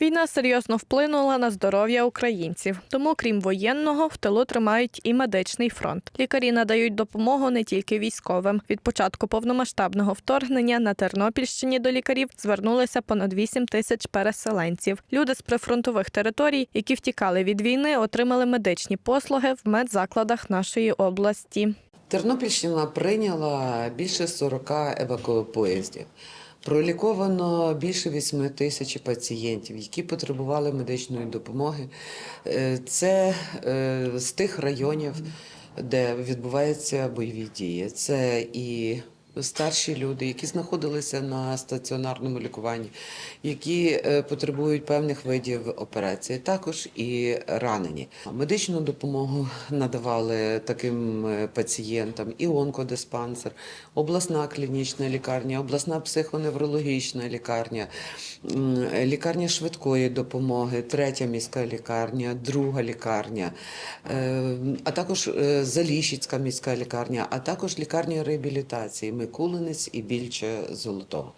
Війна серйозно вплинула на здоров'я українців. Тому, крім воєнного, в тилу тримають і медичний фронт. Лікарі надають допомогу не тільки військовим. Від початку повномасштабного вторгнення на Тернопільщині до лікарів звернулися понад 8 тисяч переселенців. Люди з прифронтових територій, які втікали від війни, отримали медичні послуги в медзакладах нашої області. Тернопільщина прийняла більше 40 евакуопоїздів. Проліковано більше 8 тисяч пацієнтів, які потребували медичної допомоги. Е, Це е, з тих районів, де відбуваються бойові дії. Це і старші люди, які знаходилися на стаціонарному лікуванні, які е, потребують певних видів операцій, також і ранені. Медичну допомогу надавали таким е, пацієнтам і онкодиспансер, обласна клінічна лікарня, обласна психоневрологічна лікарня, лікарня швидкої допомоги, третя міська лікарня, друга лікарня, е, а також Заліщицька міська лікарня, а також лікарня реабілітації Микулинець і Більче Золотого.